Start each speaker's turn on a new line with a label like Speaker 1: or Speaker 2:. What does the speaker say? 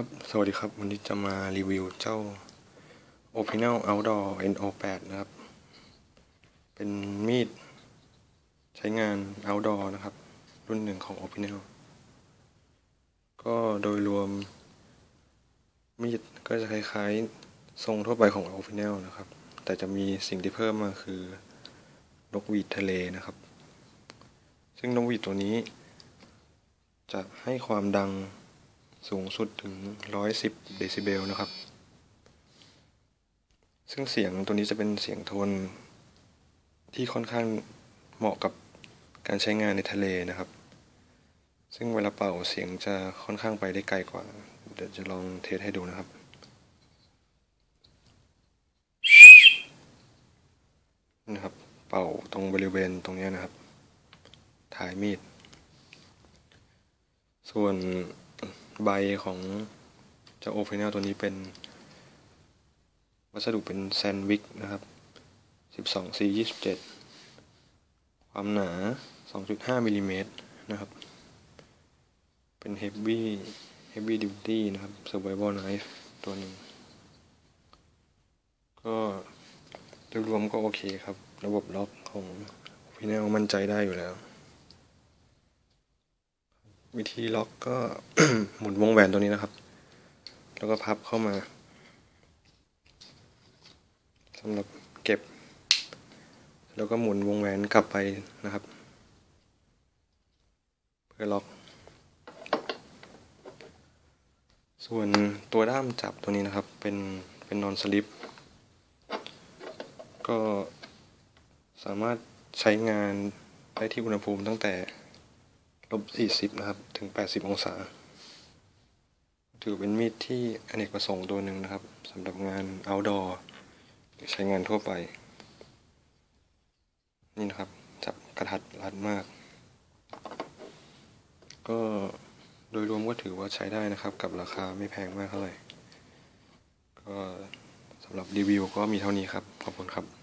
Speaker 1: ครับ สวัสดีครับ วันนี้จะมารีวิวเจ้า Opinel Outdoor NO8 นะครับ เป็นมีดใช้งาน outdoor นะครับ รุ่นหนึ่งของ Opinel ก็โดยรวมมีดก็จะคล้ายๆ ทรงทั่วไปของ Opinel นะครับ แต่จะมีสิ่งที่เพิ่มมาคือนกหวีดทะเลนะครับ ซึ่งนกหวีดตัวนี้ จะให้ความดัง สูงสุดถึง 110 เดซิเบลนะครับ ซึ่งเสียงตัวนี้จะเป็นเสียงโทน ที่ค่อนข้างเหมาะกับการใช้งานในทะเลนะครับ ซึ่งเวลาเป่าเสียงจะค่อนข้างไปได้ไกลกว่า เดี๋ยวจะลองเทสให้ดูนะครับนะครับ เป่าตรงบริเวณตรงนี้นะครับ ถ่ายมีด ส่วน ใบของเจ้าโอเพนเนลตัวนี้เป็น วัสดุเป็นแซนวิกนะครับ 12 C 27 ความหนา 2.5มิลลิเมตรนะครับ เป็น Heavy Heavy Duty นะครับ Survival Knife ตัวหนึ่ง ก็โดยรวมก็โอเคครับ ระบบล็อกของ o p i n e l มั่นใจได้อยู่แล้ว วิธีล็อกก็หมุนวงแหวนตัวนี้นะครับ แล้วก็พับเข้ามาสำหรับเก็บ แล้วก็หมุนวงแหวนกลับไปนะครับ เพื่อล็อก ส่วนตัวด้ามจับตัวนี้นะครับ เป็นเป็นนอนสลิปก็สามารถใช้งานได้ที่อุณหภูมิตั้งแต่ ลบ40นะครับถึง80องศา ถือเป็นมีดที่อเนกประสงค์ตัวหนึ่งนะครับสำหรับงาน outdoor หรือใช้งานทั่วไป นี่นะครับจับกระทัดรัดมาก ก็โดยรวมก็ถือว่าใช้ได้นะครับ กับราคาไม่แพงมากเท่าไหร่ก็สำหรับรีวิวก็มีเท่านี้ครับ ขอบคุณครับ